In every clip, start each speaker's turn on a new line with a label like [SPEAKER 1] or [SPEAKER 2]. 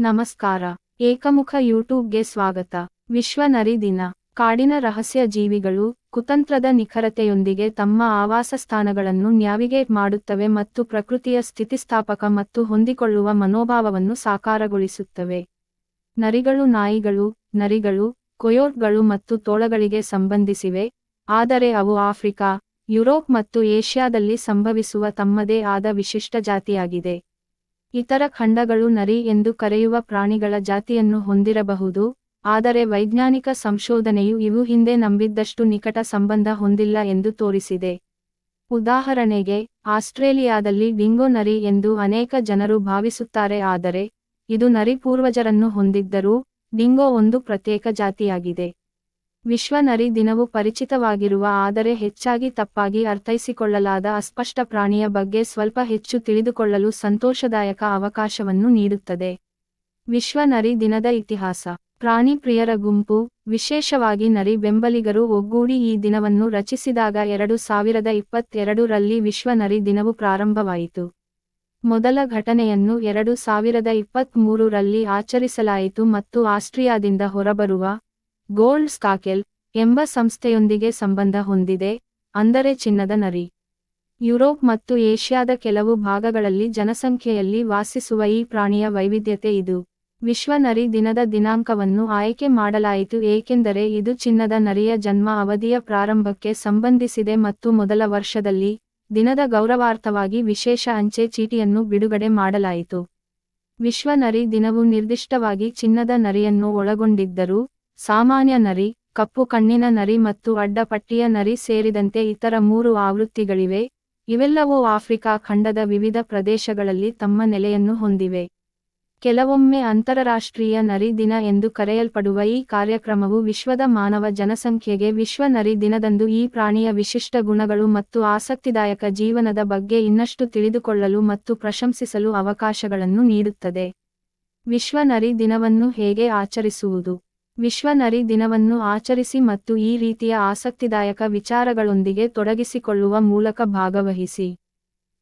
[SPEAKER 1] ನಮಸ್ಕಾರ. ಏಕಮುಖ ಯೂಟ್ಯೂಬ್ಗೆ ಸ್ವಾಗತ. ವಿಶ್ವ ನರಿ ದಿನ. ಕಾಡಿನ ರಹಸ್ಯ ಜೀವಿಗಳು ಕುತಂತ್ರದ ನಿಖರತೆಯೊಂದಿಗೆ ತಮ್ಮ ಆವಾಸ ಸ್ಥಾನಗಳನ್ನು ನ್ಯಾವಿಗೇಟ್ ಮಾಡುತ್ತವೆ ಮತ್ತು ಪ್ರಕೃತಿಯ ಸ್ಥಿತಿಸ್ಥಾಪಕ ಮತ್ತು ಹೊಂದಿಕೊಳ್ಳುವ ಮನೋಭಾವವನ್ನು ಸಾಕಾರಗೊಳಿಸುತ್ತವೆ. ನರಿಗಳು ನಾಯಿಗಳು, ನರಿಗಳು, ಕೊಯೋಟ್ಗಳು ಮತ್ತು ತೋಳಗಳಿಗೆ ಸಂಬಂಧಿಸಿವೆ. ಆದರೆ ಅವು ಆಫ್ರಿಕಾ, ಯುರೋಪ್ ಮತ್ತು ಏಷ್ಯಾದಲ್ಲಿ ಸಂಭವಿಸುವ ತಮ್ಮದೇ ಆದ ವಿಶಿಷ್ಟ ಜಾತಿಯಾಗಿದೆ. ಇತರ ಖಂಡಗಳು ನರಿ ಎಂದು ಕರೆಯುವ ಪ್ರಾಣಿಗಳ ಜಾತಿಯನ್ನು ಹೊಂದಿರಬಹುದು, ಆದರೆ ವೈಜ್ಞಾನಿಕ ಸಂಶೋಧನೆಯು ಇವು ಹಿಂದೆ ನಂಬಿದ್ದಷ್ಟು ನಿಕಟ ಸಂಬಂಧ ಹೊಂದಿಲ್ಲ ಎಂದು ತೋರಿಸಿದೆ. ಉದಾಹರಣೆಗೆ, ಆಸ್ಟ್ರೇಲಿಯಾದಲ್ಲಿ ಡಿಂಗೋ ನರಿ ಎಂದು ಅನೇಕ ಜನರು ಭಾವಿಸುತ್ತಾರೆ, ಆದರೆ ಇದು ನರಿ ಪೂರ್ವಜರನ್ನು ಹೊಂದಿದ್ದರೂ, ಡಿಂಗೋ ಒಂದು ಪ್ರತ್ಯೇಕ ಜಾತಿಯಾಗಿದೆ. ವಿಶ್ವ ನರಿ ದಿನವು ಪರಿಚಿತವಾಗಿರುವ ಆದರೆ ಹೆಚ್ಚಾಗಿ ತಪ್ಪಾಗಿ ಅರ್ಥೈಸಿಕೊಳ್ಳಲಾದ ಅಸ್ಪಷ್ಟ ಪ್ರಾಣಿಯ ಬಗ್ಗೆ ಸ್ವಲ್ಪ ಹೆಚ್ಚು ತಿಳಿದುಕೊಳ್ಳಲು ಸಂತೋಷದಾಯಕ ಅವಕಾಶವನ್ನು ನೀಡುತ್ತದೆ. ವಿಶ್ವ ನರಿ ದಿನದ ಇತಿಹಾಸ. ಪ್ರಾಣಿ ಪ್ರಿಯರ ಗುಂಪು, ವಿಶೇಷವಾಗಿ ನರಿ ಬೆಂಬಲಿಗರು ಒಗ್ಗೂಡಿ ಈ ದಿನವನ್ನು ರಚಿಸಿದಾಗ ಎರಡು ಸಾವಿರದ ಇಪ್ಪತ್ತೆರಡರಲ್ಲಿ ವಿಶ್ವ ನರಿ ದಿನವು ಪ್ರಾರಂಭವಾಯಿತು. ಮೊದಲ ಘಟನೆಯನ್ನು ಎರಡು ಸಾವಿರದ ಇಪ್ಪತ್ತ್ಮೂರರಲ್ಲಿ ಆಚರಿಸಲಾಯಿತು ಮತ್ತು ಆಸ್ಟ್ರಿಯಾದಿಂದ ಹೊರಬರುವ ಗೋಲ್ಡ್ ಸ್ಕಾಕೆಲ್ ಎಂಬ ಸಂಸ್ಥೆಯೊಂದಿಗೆ ಸಂಬಂಧ ಹೊಂದಿದೆ, ಅಂದರೆ ಚಿನ್ನದ ನರಿ. ಯುರೋಪ್ ಮತ್ತು ಏಷ್ಯಾದ ಕೆಲವು ಭಾಗಗಳಲ್ಲಿ ಜನಸಂಖ್ಯೆಯಲ್ಲಿ ವಾಸಿಸುವ ಈ ಪ್ರಾಣಿಯ ವೈವಿಧ್ಯತೆ ಇದು. ವಿಶ್ವ ನರಿ ದಿನದ ದಿನಾಂಕವನ್ನು ಆಯ್ಕೆ ಮಾಡಲಾಯಿತು, ಏಕೆಂದರೆ ಇದು ಚಿನ್ನದ ನರಿಯ ಜನ್ಮ ಅವಧಿಯ ಪ್ರಾರಂಭಕ್ಕೆ ಸಂಬಂಧಿಸಿದೆ ಮತ್ತು ಮೊದಲ ವರ್ಷದಲ್ಲಿ ದಿನದ ಗೌರವಾರ್ಥವಾಗಿ ವಿಶೇಷ ಅಂಚೆ ಚೀಟಿಯನ್ನು ಬಿಡುಗಡೆ ಮಾಡಲಾಯಿತು. ವಿಶ್ವ ನರಿ ದಿನವು ನಿರ್ದಿಷ್ಟವಾಗಿ ಚಿನ್ನದ ನರಿಯನ್ನು ಒಳಗೊಂಡಿದ್ದರೂ ಸಾಮಾನ್ಯ ನರಿ, ಕಪ್ಪು ಕಣ್ಣಿನ ನರಿ ಮತ್ತು ಅಡ್ಡಪಟ್ಟಿಯ ನರಿ ಸೇರಿದಂತೆ ಇತರ ಮೂರು ಆವೃತ್ತಿಗಳಿವೆ. ಇವೆಲ್ಲವೂ ಆಫ್ರಿಕಾ ಖಂಡದ ವಿವಿಧ ಪ್ರದೇಶಗಳಲ್ಲಿ ತಮ್ಮ ನೆಲೆಯನ್ನು ಹೊಂದಿವೆ. ಕೆಲವೊಮ್ಮೆ ಅಂತರರಾಷ್ಟ್ರೀಯ ನರಿ ದಿನ ಎಂದು ಕರೆಯಲ್ಪಡುವ ಈ ಕಾರ್ಯಕ್ರಮವು ವಿಶ್ವದ ಮಾನವ ಜನಸಂಖ್ಯೆಗೆ ವಿಶ್ವ ನರಿ ದಿನದಂದು ಈ ಪ್ರಾಣಿಯ ವಿಶಿಷ್ಟ ಗುಣಗಳು ಮತ್ತು ಆಸಕ್ತಿದಾಯಕ ಜೀವನದ ಬಗ್ಗೆ ಇನ್ನಷ್ಟು ತಿಳಿದುಕೊಳ್ಳಲು ಮತ್ತು ಪ್ರಶಂಸಿಸಲು ಅವಕಾಶಗಳನ್ನು ನೀಡುತ್ತದೆ. ವಿಶ್ವ ನರಿ ದಿನವನ್ನು ಹೇಗೆ ಆಚರಿಸುವುದು? ವಿಶ್ವ ನರಿ ದಿನವನ್ನು ಆಚರಿಸಿ ಮತ್ತು ಈ ರೀತಿಯ ಆಸಕ್ತಿದಾಯಕ ವಿಚಾರಗಳೊಂದಿಗೆ ತೊಡಗಿಸಿಕೊಳ್ಳುವ ಮೂಲಕ ಭಾಗವಹಿಸಿ.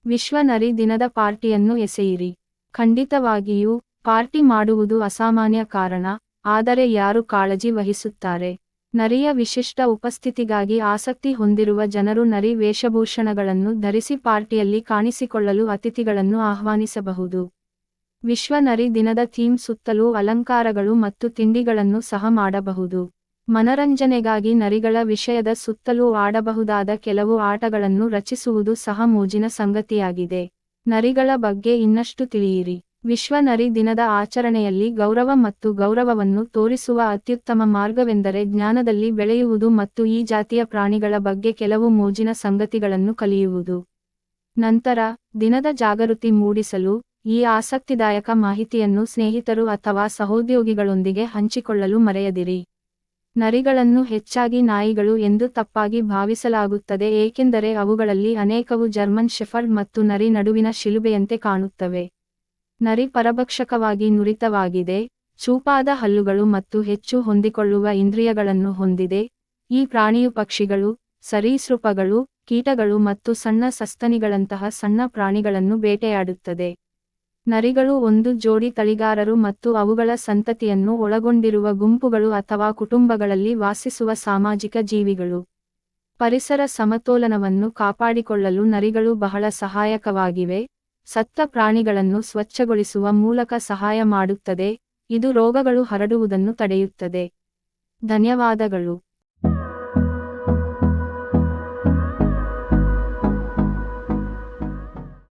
[SPEAKER 1] ವಿಶ್ವ ನರಿ ದಿನದ ಪಾರ್ಟಿಯನ್ನು ಎಸೆಯಿರಿ. ಖಂಡಿತವಾಗಿಯೂ, ಪಾರ್ಟಿ ಮಾಡುವುದು ಅಸಾಮಾನ್ಯ ಕಾರಣ, ಆದರೆ ಯಾರು ಕಾಳಜಿ ವಹಿಸುತ್ತಾರೆ? ನರಿಯ ವಿಶಿಷ್ಟ ಉಪಸ್ಥಿತಿಗಾಗಿ ಆಸಕ್ತಿ ಹೊಂದಿರುವ ಜನರು ನರಿ ವೇಷಭೂಷಣಗಳನ್ನು ಧರಿಸಿ ಪಾರ್ಟಿಯಲ್ಲಿ ಕಾಣಿಸಿಕೊಳ್ಳಲು ಅತಿಥಿಗಳನ್ನು ಆಹ್ವಾನಿಸಬಹುದು. ವಿಶ್ವ ನರಿ ದಿನದ ಥೀಮ್ ಸುತ್ತಲೂ ಅಲಂಕಾರಗಳು ಮತ್ತು ತಿಂಡಿಗಳನ್ನು ಸಹ ಮಾಡಬಹುದು. ಮನರಂಜನೆಗಾಗಿ ನರಿಗಳ ವಿಷಯದ ಸುತ್ತಲೂ ಆಡಬಹುದಾದ ಕೆಲವು ಆಟಗಳನ್ನು ರಚಿಸುವುದು ಸಹ ಮೋಜಿನ ಸಂಗತಿಯಾಗಿದೆ. ನರಿಗಳ ಬಗ್ಗೆ ಇನ್ನಷ್ಟು ತಿಳಿಯಿರಿ. ವಿಶ್ವ ನರಿ ದಿನದ ಆಚರಣೆಯಲ್ಲಿ ಗೌರವ ಮತ್ತು ಗೌರವವನ್ನು ತೋರಿಸುವ ಅತ್ಯುತ್ತಮ ಮಾರ್ಗವೆಂದರೆ ಜ್ಞಾನದಲ್ಲಿ ಬೆಳೆಯುವುದು ಮತ್ತು ಈ ಜಾತಿಯ ಪ್ರಾಣಿಗಳ ಬಗ್ಗೆ ಕೆಲವು ಮೋಜಿನ ಸಂಗತಿಗಳನ್ನು ಕಲಿಯುವುದು. ನಂತರ, ದಿನದ ಜಾಗೃತಿ ಮೂಡಿಸಲು ಈ ಆಸಕ್ತಿದಾಯಕ ಮಾಹಿತಿಯನ್ನು ಸ್ನೇಹಿತರು ಅಥವಾ ಸಹೋದ್ಯೋಗಿಗಳೊಂದಿಗೆ ಹಂಚಿಕೊಳ್ಳಲು ಮರೆಯದಿರಿ. ನರಿಗಳನ್ನು ಹೆಚ್ಚಾಗಿ ನಾಯಿಗಳು ಎಂದು ತಪ್ಪಾಗಿ ಭಾವಿಸಲಾಗುತ್ತದೆ, ಏಕೆಂದರೆ ಅವುಗಳಲ್ಲಿ ಅನೇಕವು ಜರ್ಮನ್ ಶೆಫರ್ಡ್ ಮತ್ತು ನರಿ ನಡುವಿನ ಶಿಲುಬೆಯಂತೆ ಕಾಣುತ್ತವೆ. ನರಿ ಪರಭಕ್ಷಕವಾಗಿ ನುರಿತವಾಗಿದೆ, ಚೂಪಾದ ಹಲ್ಲುಗಳು ಮತ್ತು ಹೆಚ್ಚು ಹೊಂದಿಕೊಳ್ಳುವ ಇಂದ್ರಿಯಗಳನ್ನು ಹೊಂದಿದೆ. ಈ ಪ್ರಾಣಿಯು ಪಕ್ಷಿಗಳು, ಸರೀಸೃಪಗಳು, ಕೀಟಗಳು ಮತ್ತು ಸಣ್ಣ ಸಸ್ತನಿಗಳಂತಹ ಸಣ್ಣ ಪ್ರಾಣಿಗಳನ್ನು ಬೇಟೆಯಾಡುತ್ತದೆ. ನರಿಗಳು ಒಂದು ಜೋಡಿ ತಳಿಗಾರರು ಮತ್ತು ಅವುಗಳ ಸಂತತಿಯನ್ನು ಒಳಗೊಂಡಿರುವ ಗುಂಪುಗಳು ಅಥವಾ ಕುಟುಂಬಗಳಲ್ಲಿ ವಾಸಿಸುವ ಸಾಮಾಜಿಕ ಜೀವಿಗಳು. ಪರಿಸರ ಸಮತೋಲನವನ್ನು ಕಾಪಾಡಿಕೊಳ್ಳಲು ನರಿಗಳು ಬಹಳ ಸಹಾಯಕವಾಗಿವೆ. ಸತ್ತ ಪ್ರಾಣಿಗಳನ್ನು ಸ್ವಚ್ಛಗೊಳಿಸುವ ಮೂಲಕ ಸಹಾಯ ಮಾಡುತ್ತದೆ. ಇದು ರೋಗಗಳು ಹರಡುವುದನ್ನು ತಡೆಯುತ್ತದೆ. ಧನ್ಯವಾದಗಳು.